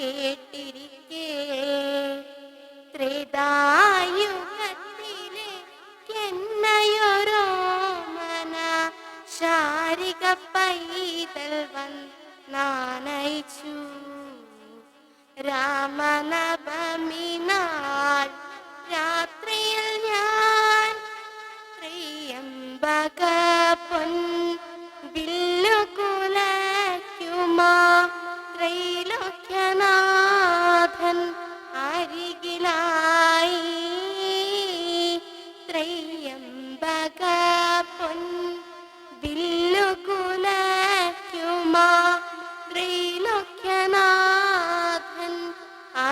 കേട്ടിരിക്കെ. ത്രിതായുഗത്തിലെ എന്നയൊരോമന ശാരിക പൈതൽ വന്നയച്ചു രാമനവമിനാൾ രാത്രിയിൽ ഞാൻ ത്രിയംബക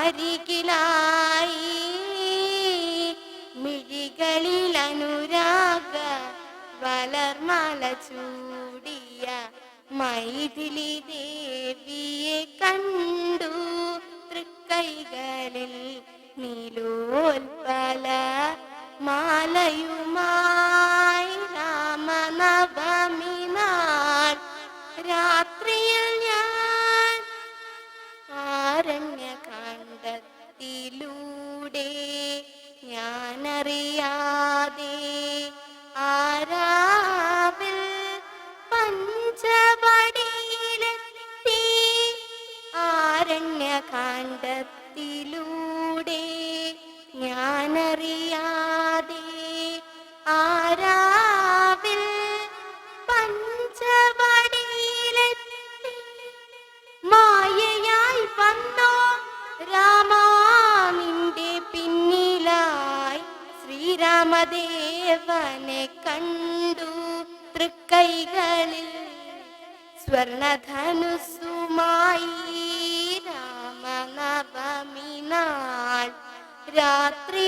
അരികിലായി മിഴികളിൽ അനുരാഗ വളർമാല ചൂടിയ മൈഥിലി ദേവിയെ കണ്ടു. തൃക്കൈകളിൽ നീലോൽപല മാലയുമായി രാത്രിയിൽ ആരണ്യ കാണ്ഡത്തിലൂടെ ഞാനറിയാതെ ആരാവിൽ പഞ്ചവടിയിലെത്തി? മായയായി വന്നോ രാമാ നിന്റെ പിന്നിലായി ശ്രീരാമദേവനെ കണ്ടു തൃക്കൈകളിൽ സ്വർണധനുസുമായി രാത്രി